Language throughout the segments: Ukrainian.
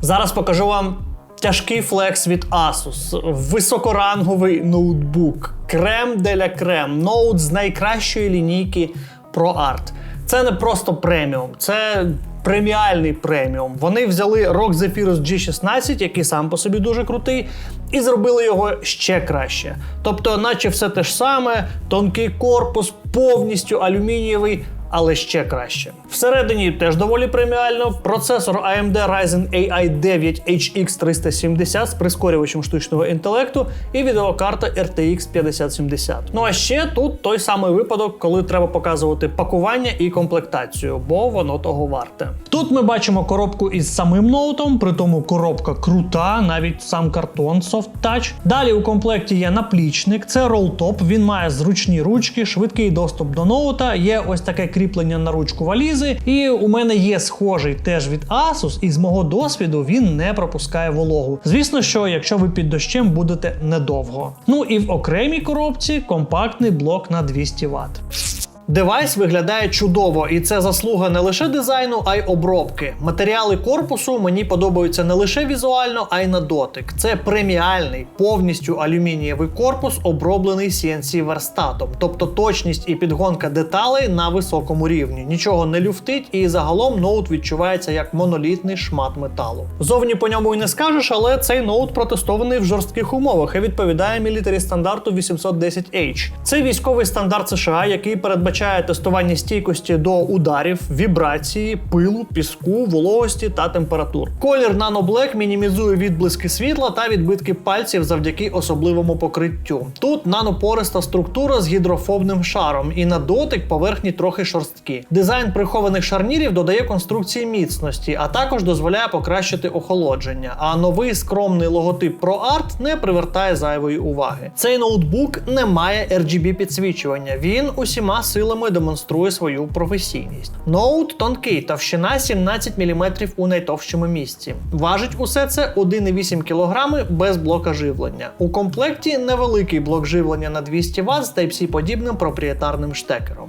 Зараз покажу вам тяжкий флекс від Asus, високоранговий ноутбук, крем деля крем, ноут з найкращої лінійки ProArt. Це не просто преміум, це преміальний преміум. Вони взяли ROG Zephyrus G16, який сам по собі дуже крутий, і зробили його ще краще. Тобто, наче все те ж саме, тонкий корпус, повністю алюмінієвий. Але ще краще. Всередині теж доволі преміально. Процесор AMD Ryzen AI 9 HX 370 з прискорювачем штучного інтелекту і відеокарта RTX 5070. Ну а ще тут той самий випадок, коли треба показувати пакування і комплектацію, бо воно того варте. Тут ми бачимо коробку із самим ноутом, при тому коробка крута, навіть сам картон Soft Touch. Далі у комплекті є наплічник, це ролтоп. Він має зручні ручки, швидкий доступ до ноута. Є ось таке кріплення на ручку валізи. І у мене є схожий теж від Asus, і з мого досвіду він не пропускає вологу. Звісно, що якщо ви під дощем будете недовго. Ну і в окремій коробці компактний блок на 200 Вт. Девайс виглядає чудово, і це заслуга не лише дизайну, а й обробки. Матеріали корпусу мені подобаються не лише візуально, а й на дотик. Це преміальний, повністю алюмінієвий корпус, оброблений CNC верстатом, тобто точність і підгонка деталей на високому рівні. Нічого не люфтить, і загалом ноут відчувається як монолітний шмат металу. Зовні по ньому й не скажеш, але цей ноут протестований в жорстких умовах і відповідає мілітарі стандарту 810H. Це військовий стандарт США, який передбачає тестування стійкості до ударів, вібрації, пилу, піску, вологості та температур. Колір Nano Black мінімізує відблиски світла та відбитки пальців завдяки особливому покриттю. Тут нанопориста структура з гідрофобним шаром, і на дотик поверхні трохи шорсткі. Дизайн прихованих шарнірів додає конструкції міцності, а також дозволяє покращити охолодження. А новий скромний логотип ProArt не привертає зайвої уваги. Цей ноутбук не має RGB підсвічування. Він усіма силами демонструє свою професійність. Ноут тонкий, товщина 17 мм у найтовщому місці. Важить усе це 1,8 кг без блока живлення. У комплекті невеликий блок живлення на 200 Вт з Type-C подібним проприєтарним штекером.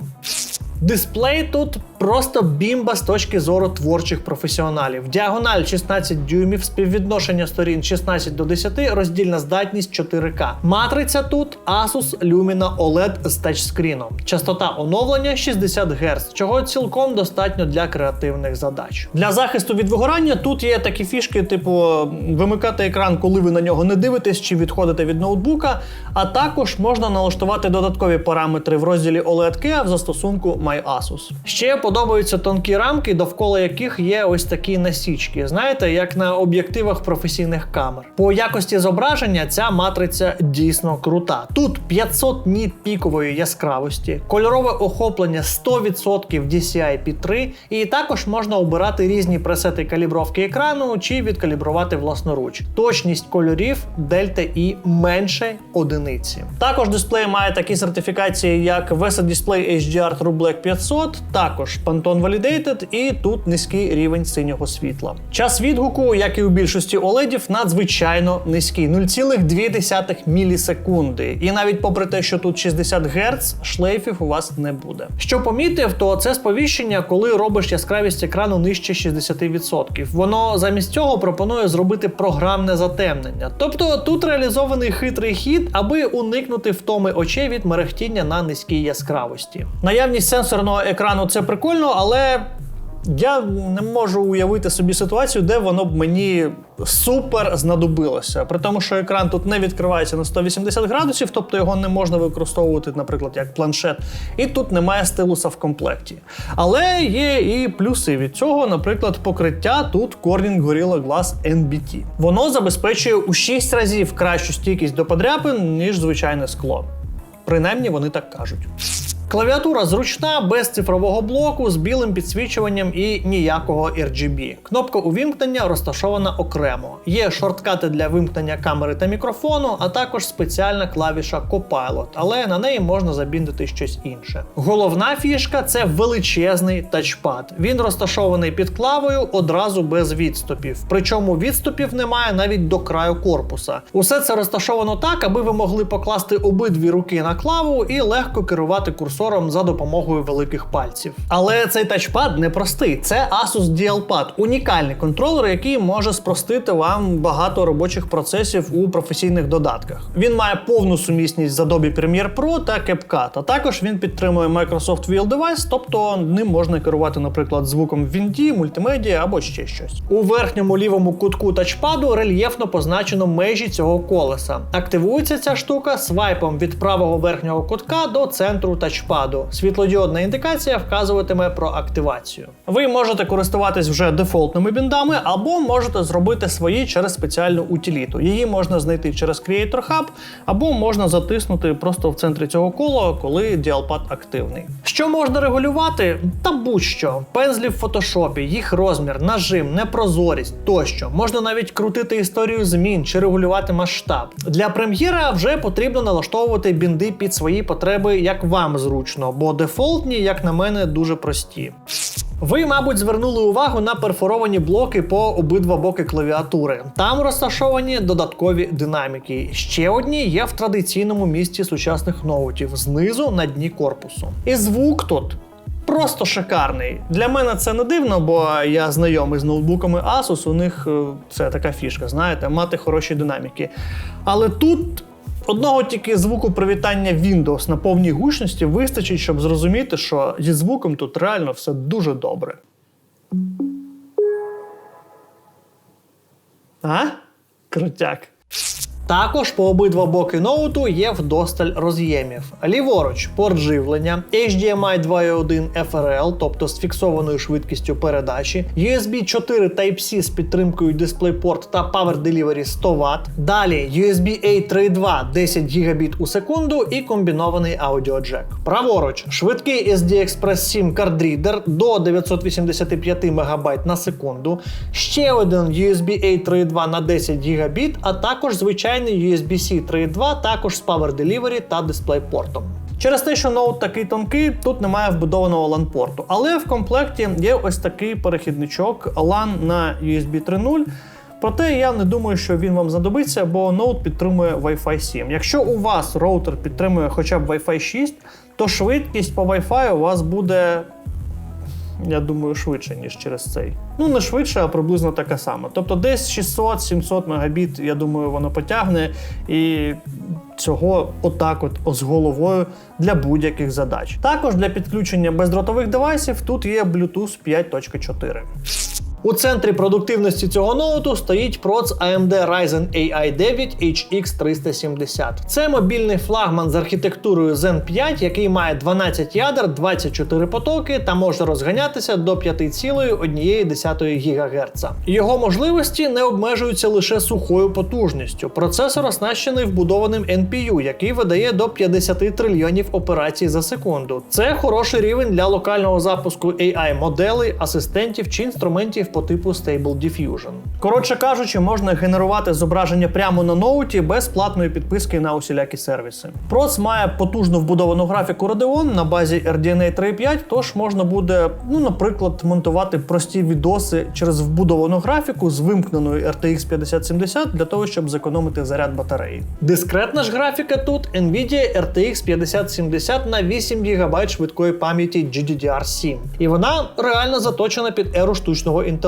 Дисплей тут просто бімба з точки зору творчих професіоналів. Діагональ 16 дюймів, співвідношення сторін 16 до 10, роздільна здатність 4К. Матриця тут Asus Lumina OLED з тачскріном. Частота оновлення 60 Гц, чого цілком достатньо для креативних задач. Для захисту від вигорання тут є такі фішки, типу вимикати екран, коли ви на нього не дивитесь чи відходите від ноутбука. А також можна налаштувати додаткові параметри в розділі OLED Care в застосунку MyAsus. Ще подобаються тонкі рамки, довкола яких є ось такі насічки. Знаєте, як на об'єктивах професійних камер. По якості зображення ця матриця дійсно крута. Тут 500 ніт пікової яскравості, кольорове охоплення 100% DCI-P3, і також можна обирати різні пресети калібровки екрану чи відкалібрувати власноруч. Точність кольорів Delta E менше одиниці. Також дисплей має такі сертифікації, як VESA Display HDR True Black 500, також Pantone Validated і тут низький рівень синього світла. Час відгуку, як і у більшості OLED, надзвичайно низький 0,2 мілісекунди. І навіть попри те, що тут 60 Гц, шлейфів у вас не буде. Що помітив, то це сповіщення, коли робиш яскравість екрану нижче 60%. Воно замість цього пропонує зробити програмне затемнення. Тобто тут реалізований хитрий хід, аби уникнути втоми очей від мерехтіння на низькій яскравості. Наявність сенсорного екрану це прикольно, але я не можу уявити собі ситуацію, де воно б мені супер знадобилося. При тому, що екран тут не відкривається на 180 градусів, тобто його не можна використовувати, наприклад, як планшет. І тут немає стилуса в комплекті. Але є і плюси від цього, наприклад, покриття тут Corning Gorilla Glass NBT. Воно забезпечує у 6 разів кращу стійкість до подряпин, ніж звичайне скло. Принаймні вони так кажуть. Клавіатура зручна, без цифрового блоку, з білим підсвічуванням і ніякого RGB. Кнопка увімкнення розташована окремо. Є шорткати для вимкнення камери та мікрофону, а також спеціальна клавіша Copilot, але на неї можна забіндити щось інше. Головна фішка це величезний тачпад. Він розташований під клавою одразу без відступів. Причому відступів немає навіть до краю корпуса. Усе це розташовано так, аби ви могли покласти обидві руки на клаву і легко керувати курсором курсором за допомогою великих пальців. Але цей тачпад не простий. Це Asus DialPad, унікальний контролер, який може спростити вам багато робочих процесів у професійних додатках. Він має повну сумісність з Adobe Premiere Pro та CapCut, а також він підтримує Microsoft Wheel Device, тобто ним можна керувати, наприклад, звуком в Вінді, мультимедіа або ще щось. У верхньому лівому кутку тачпаду рельєфно позначено межі цього колеса. Активується ця штука свайпом від правого верхнього кутка до центру тачпаду. Світлодіодна індикація вказуватиме про активацію. Ви можете користуватись вже дефолтними біндами, або можете зробити свої через спеціальну утиліту. Її можна знайти через Creator Hub, або можна затиснути просто в центрі цього кола, коли діалпад активний. Що можна регулювати? Та будь-що. Пензлі в фотошопі, їх розмір, нажим, непрозорість тощо. Можна навіть крутити історію змін чи регулювати масштаб. Для прем'єра вже потрібно налаштовувати бінди під свої потреби, як вам зручно, бо дефолтні, як на мене, дуже прості. Ви, мабуть, звернули увагу на перфоровані блоки по обидва боки клавіатури. Там розташовані додаткові динаміки. Ще одні є в традиційному місці сучасних ноутів знизу на дні корпусу. І звук тут. Просто шикарний. Для мене це не дивно, бо я знайомий з ноутбуками Asus. У них е, це така фішка, знаєте, мати хороші динаміки. Але тут одного тільки звуку привітання Windows на повній гучності вистачить, щоб зрозуміти, що зі звуком тут реально все дуже добре. А? Крутяк. Також по обидва боки ноуту є вдосталь роз'ємів. Ліворуч порт живлення, HDMI 2.1 FRL, тобто з фіксованою швидкістю передачі, USB 4 Type-C з підтримкою DisplayPort та Power Delivery 100 Вт. Далі USB A 3.2 10 Гбіт у секунду і комбінований аудіоджек. Праворуч швидкий SD Express 7 кардрідер до 985 МБ на секунду. Ще один USB A 3.2 на 10 Гбіт, а також звичайний USB-C 3.2, також з Power Delivery та DisplayPort. Через те, що ноут такий тонкий, тут немає вбудованого LAN-порту. Але в комплекті є ось такий перехідничок LAN на USB 3.0. Проте я не думаю, що він вам знадобиться, бо ноут підтримує Wi-Fi 7. Якщо у вас роутер підтримує хоча б Wi-Fi 6, то швидкість по Wi-Fi у вас буде я думаю, швидше, ніж через цей. Ну, не швидше, а приблизно така сама. Тобто десь 600-700 мегабіт, я думаю, воно потягне. І цього отак от з головою для будь-яких задач. Також для підключення бездротових девайсів тут є Bluetooth 5.4. У центрі продуктивності цього ноуту стоїть проц AMD Ryzen AI 9 HX 370. Це мобільний флагман з архітектурою Zen 5, який має 12 ядер, 24 потоки та може розганятися до 5,1 ГГц. Його можливості не обмежуються лише сухою потужністю. Процесор оснащений вбудованим NPU, який видає до 50 трильйонів операцій за секунду. Це хороший рівень для локального запуску AI моделей, асистентів чи інструментів по типу Stable Diffusion. Коротше кажучи, можна генерувати зображення прямо на ноуті без платної підписки на усілякі сервіси. Проц має потужну вбудовану графіку Radeon на базі RDNA 3.5, тож можна буде, ну, наприклад, монтувати прості відоси через вбудовану графіку з вимкненою RTX 5070 для того, щоб зекономити заряд батареї. Дискретна ж графіка тут Nvidia RTX 5070 на 8 ГБ швидкої пам'яті GDDR7. І вона реально заточена під еру штучного інтелекту.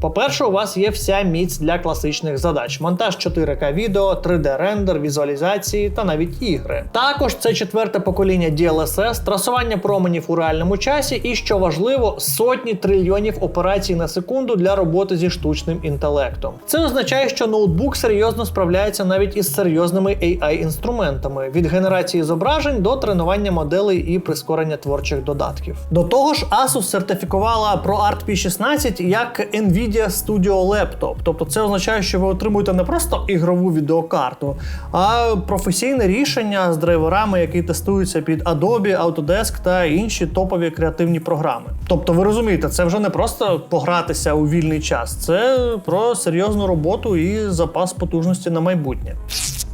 По-перше, у вас є вся міць для класичних задач: монтаж 4К відео, 3D рендер, візуалізації та навіть ігри. Також це четверте покоління DLSS, трасування променів у реальному часі, і що важливо, сотні трильйонів операцій на секунду для роботи зі штучним інтелектом. Це означає, що ноутбук серйозно справляється навіть із серйозними AI-інструментами від генерації зображень до тренування моделей і прискорення творчих додатків. До того ж, Asus сертифікувала ProArt P16 як Nvidia Studio Laptop. Тобто це означає, що ви отримуєте не просто ігрову відеокарту, а професійне рішення з драйверами, які тестуються під Adobe, Autodesk та інші топові креативні програми. Тобто, ви розумієте, це вже не просто погратися у вільний час, це про серйозну роботу і запас потужності на майбутнє.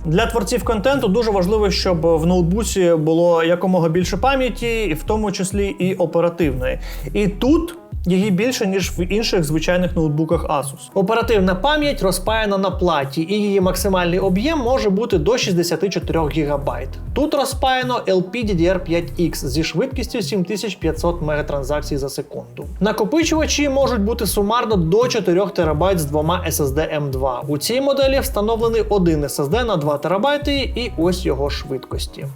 Для творців контенту дуже важливо, щоб в ноутбуці було якомога більше пам'яті, і в тому числі і оперативної. І тут Її більше, ніж в інших звичайних ноутбуках Asus. Оперативна пам'ять розпаяна на платі, і її максимальний об'єм може бути до 64 ГБ. Тут розпаяно LPDDR5X зі швидкістю 7500 мегатранзакцій за секунду. Накопичувачі можуть бути сумарно до 4 ТБ з двома SSD M2. У цій моделі встановлений один SSD на 2 ТБ і ось його швидкості.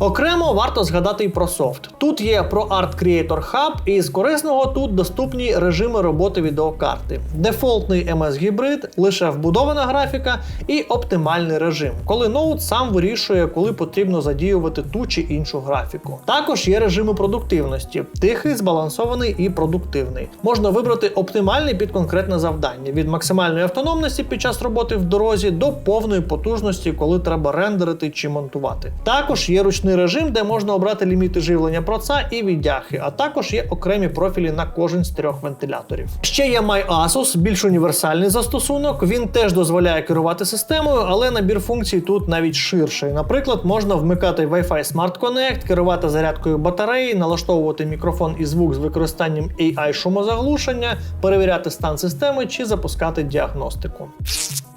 Окремо варто згадати і про софт. Тут є ProArt Creator Hub, і з корисного тут доступні режими роботи відеокарти. Дефолтний MS гібрид, лише вбудована графіка і оптимальний режим, коли ноут сам вирішує, коли потрібно задіювати ту чи іншу графіку. Також є режими продуктивності: тихий, збалансований і продуктивний. Можна вибрати оптимальний під конкретне завдання від максимальної автономності під час роботи в дорозі до повної потужності, коли треба рендерити чи монтувати. Також є ручний режим, де можна обрати ліміти живлення проца і віддяхи, а також є окремі профілі на кожен з трьох вентиляторів. Ще є MyAsus, більш універсальний застосунок. Він теж дозволяє керувати системою, але набір функцій тут навіть ширший. Наприклад, можна вмикати Wi-Fi Smart Connect, керувати зарядкою батареї, налаштовувати мікрофон і звук з використанням AI шумозаглушення, перевіряти стан системи чи запускати діагностику.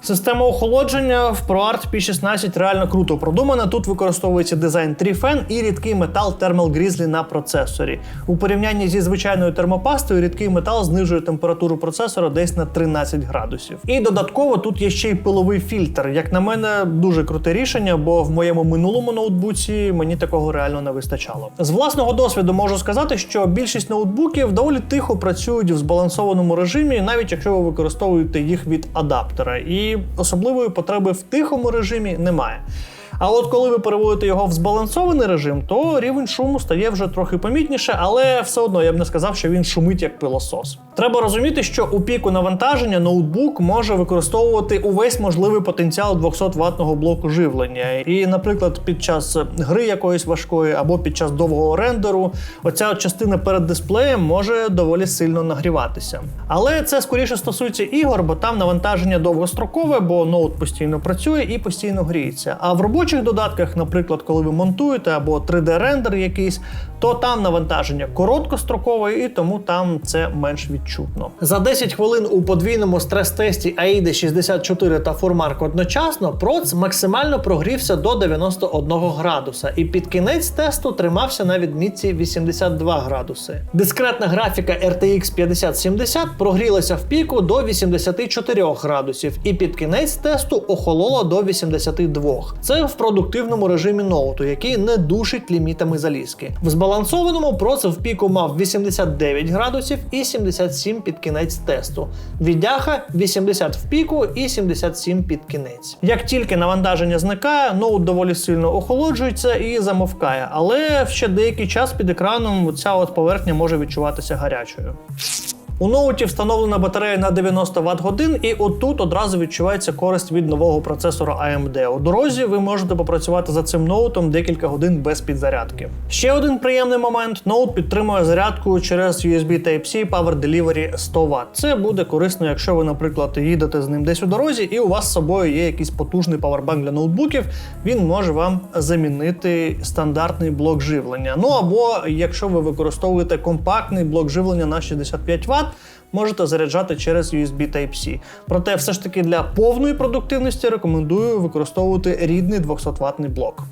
Система охолодження в ProArt P16 реально круто продумана. Тут використовується дизайн Trifen і рідкий метал Thermal Grizzly на процесорі. У порівнянні зі звичайною термопастою, рідкий метал знижує температуру процесора десь на 13 градусів. І додатково тут є ще й пиловий фільтр. Як на мене, дуже круте рішення, бо в моєму минулому ноутбуці мені такого реально не вистачало. З власного досвіду можу сказати, що більшість ноутбуків доволі тихо працюють в збалансованому режимі, навіть якщо ви використовуєте їх від адаптера. І особливої потреби в тихому режимі немає. А от коли ви переводите його в збалансований режим, то рівень шуму стає вже трохи помітніше, але все одно я б не сказав, що він шумить як пилосос. Треба розуміти, що у піку навантаження ноутбук може використовувати увесь можливий потенціал 200 ватного блоку живлення. І, наприклад, під час гри якоїсь важкої або під час довгого рендеру, оця частина перед дисплеєм може доволі сильно нагріватися. Але це скоріше стосується ігор, бо там навантаження довгострокове, бо ноут постійно працює і постійно гріється. А в робочих додатках, наприклад, коли ви монтуєте або 3D-рендер якийсь, то там навантаження короткострокове, і тому там це менш відчутно. За 10 хвилин у подвійному стрес-тесті AIDA 64 та ForMark одночасно проц максимально прогрівся до 91 градуса, і під кінець тесту тримався на відмітці 82 градуси. Дискретна графіка RTX 5070 прогрілася в піку до 84 градусів, і під кінець тесту охолола до 82. Це в продуктивному режимі ноуту, який не душить лімітами залізки. В збалансованому проц в піку мав 89 градусів і 77 під кінець тесту. Віддяха 80 в піку і 77 під кінець. Як тільки навантаження зникає, ноут доволі сильно охолоджується і замовкає, але ще деякий час під екраном ця от поверхня може відчуватися гарячою. У ноуті встановлена батарея на 90 Вт годин, і отут одразу відчувається користь від нового процесора AMD. У дорозі ви можете попрацювати за цим ноутом декілька годин без підзарядки. Ще один приємний момент: ноут підтримує зарядку через USB Type-C Power Delivery 100 Вт. Це буде корисно, якщо ви, наприклад, їдете з ним десь у дорозі, і у вас з собою є якийсь потужний павербанк для ноутбуків. Він може вам замінити стандартний блок живлення. Ну або якщо ви використовуєте компактний блок живлення на 65 Вт, можете заряджати через USB Type-C. Проте, все ж таки для повної продуктивності рекомендую використовувати рідний 200 ватний блок.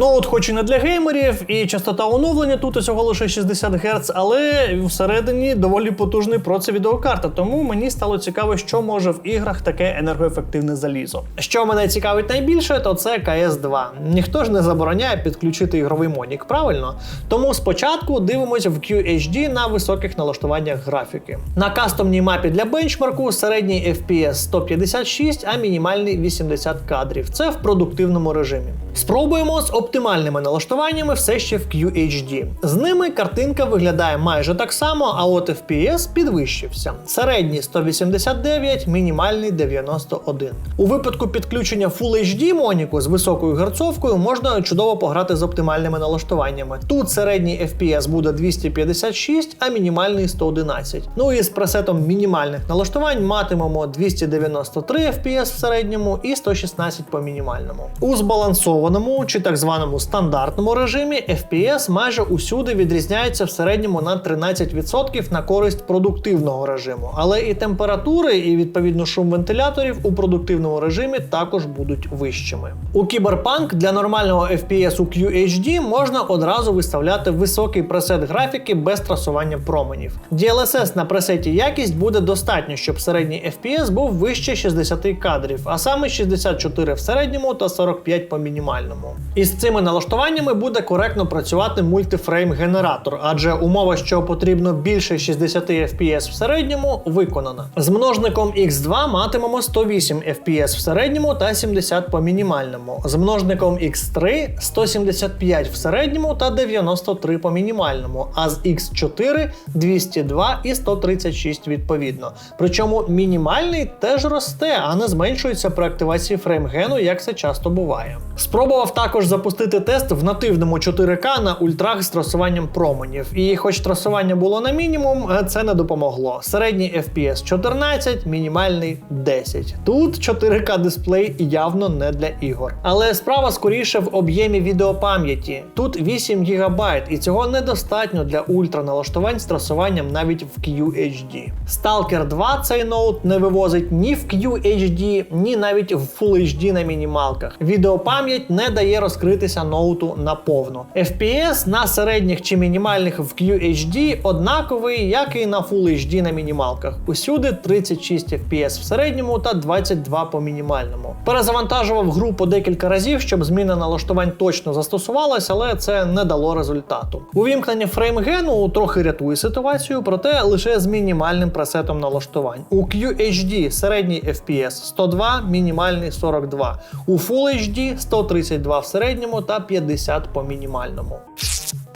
Ну, от хоч і не для геймерів, і частота оновлення тут усього лише 60 Гц, але всередині доволі потужний проц відеокарта, тому мені стало цікаво, що може в іграх таке енергоефективне залізо. Що мене цікавить найбільше, то це CS2. Ніхто ж не забороняє підключити ігровий монік, правильно? Тому спочатку дивимося в QHD на високих налаштуваннях графіки. На кастомній мапі для бенчмарку середній FPS 156, а мінімальний 80 кадрів. Це в продуктивному режимі. Спробуємо з оптимальними налаштуваннями все ще в QHD. З ними картинка виглядає майже так само, а от FPS підвищився. Середній 189, мінімальний 91. У випадку підключення Full HD Моніку з високою герцовкою можна чудово пограти з оптимальними налаштуваннями. Тут середній FPS буде 256, а мінімальний 111. Ну і з пресетом мінімальних налаштувань матимемо 293 FPS в середньому і 116 по мінімальному. У збалансованому чи так званому званому стандартному режимі, FPS майже усюди відрізняється в середньому на 13% на користь продуктивного режиму. Але і температури, і відповідно шум вентиляторів у продуктивному режимі також будуть вищими. У Cyberpunk для нормального FPS у QHD можна одразу виставляти високий пресет графіки без трасування променів. DLSS на пресеті якість буде достатньо, щоб середній FPS був вище 60 кадрів, а саме 64 в середньому та 45 по мінімальному. Із цими налаштуваннями буде коректно працювати мультифрейм-генератор, адже умова, що потрібно більше 60 FPS в середньому, виконана. З множником X2 матимемо 108 FPS в середньому та 70 по мінімальному. З множником X3 175 в середньому та 93 по мінімальному, а з X4 202 і 136 відповідно. Причому мінімальний теж росте, а не зменшується при активації фреймгену, як це часто буває. Спробував також запустити тест в нативному 4К на ультрах з трасуванням променів. І хоч трасування було на мінімум, це не допомогло. Середній FPS 14, мінімальний 10. Тут 4К дисплей явно не для ігор. Але справа скоріше в об'ємі відеопам'яті. Тут 8 ГБ, і цього недостатньо для ультраналаштувань з трасуванням навіть в QHD. Stalker 2 цей ноут не вивозить ні в QHD, ні навіть в Full HD на мінімалках. Відеопам'ять не дає розкритися ноуту наповну. FPS на середніх чи мінімальних в QHD однаковий, як і на Full HD на мінімалках. Усюди 36 FPS в середньому та 22 по мінімальному. Перезавантажував гру по декілька разів, щоб зміна налаштувань точно застосувалась, але це не дало результату. Увімкнення фреймгену трохи рятує ситуацію, проте лише з мінімальним пресетом налаштувань. У QHD середній FPS 102, мінімальний 42. У Full HD 132 в середньому та 50 по мінімальному.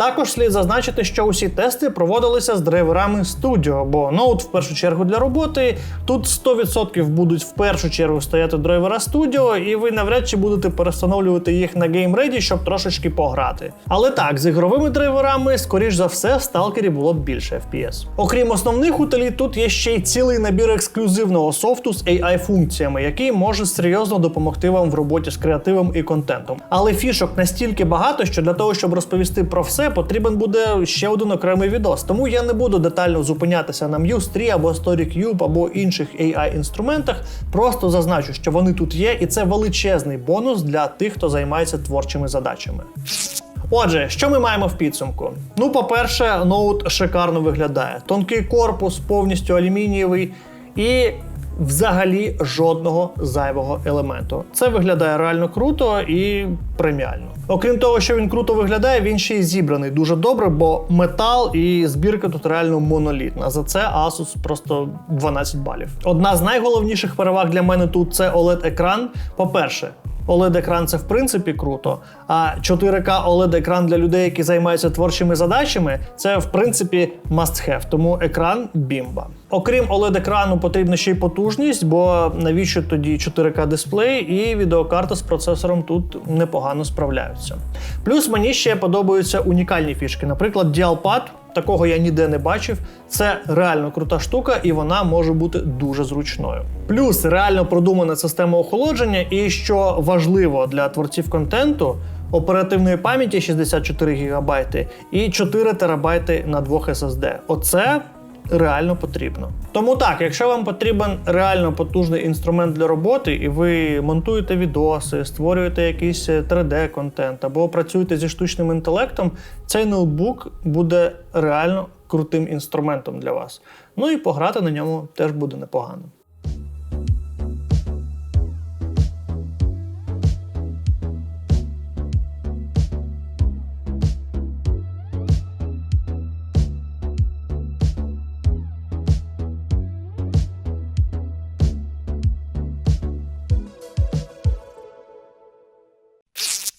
Також слід зазначити, що усі тести проводилися з драйверами Studio, бо ноут в першу чергу для роботи. Тут 100% будуть в першу чергу стояти драйвера Studio, і ви навряд чи будете перестановлювати їх на GameReady, щоб трошечки пограти. Але так, з ігровими драйверами, скоріш за все, в сталкері було б більше FPS. Окрім основних утиліт, тут є ще й цілий набір ексклюзивного софту з AI-функціями, який може серйозно допомогти вам в роботі з креативом і контентом. Але фішок настільки багато, що для того, щоб розповісти про все, потрібен буде ще один окремий відос. Тому я не буду детально зупинятися на Muse 3 або StoryCube або інших AI-інструментах. Просто зазначу, що вони тут є, і це величезний бонус для тих, хто займається творчими задачами. Отже, що ми маємо в підсумку? Ну, по-перше, ноут шикарно виглядає. Тонкий корпус, повністю алюмінієвий і взагалі жодного зайвого елементу. Це виглядає реально круто і преміально. Окрім того, що він круто виглядає, він ще й зібраний дуже добре, бо метал і збірка тут реально монолітна. За це Asus просто 12 балів. Одна з найголовніших переваг для мене тут це OLED-екран. По-перше, OLED-екран це в принципі круто. А 4К OLED-екран для людей, які займаються творчими задачами, це в принципі must have, тому екран бімба. Окрім OLED-екрану, потрібна ще й потужність, бо навіщо тоді 4К дисплей і відеокарта з процесором тут непогано справляються. Плюс мені ще подобаються унікальні фішки, наприклад, DialPad. Такого я ніде не бачив. Це реально крута штука, і вона може бути дуже зручною. Плюс реально продумана система охолодження, і що важливо для творців контенту. Оперативної пам'яті 64 ГБ і 4 ТБ на двох SSD. Оце реально потрібно. Тому так, якщо вам потрібен реально потужний інструмент для роботи, і ви монтуєте відоси, створюєте якийсь 3D-контент або працюєте зі штучним інтелектом, цей ноутбук буде реально крутим інструментом для вас. Ну і пограти на ньому теж буде непогано.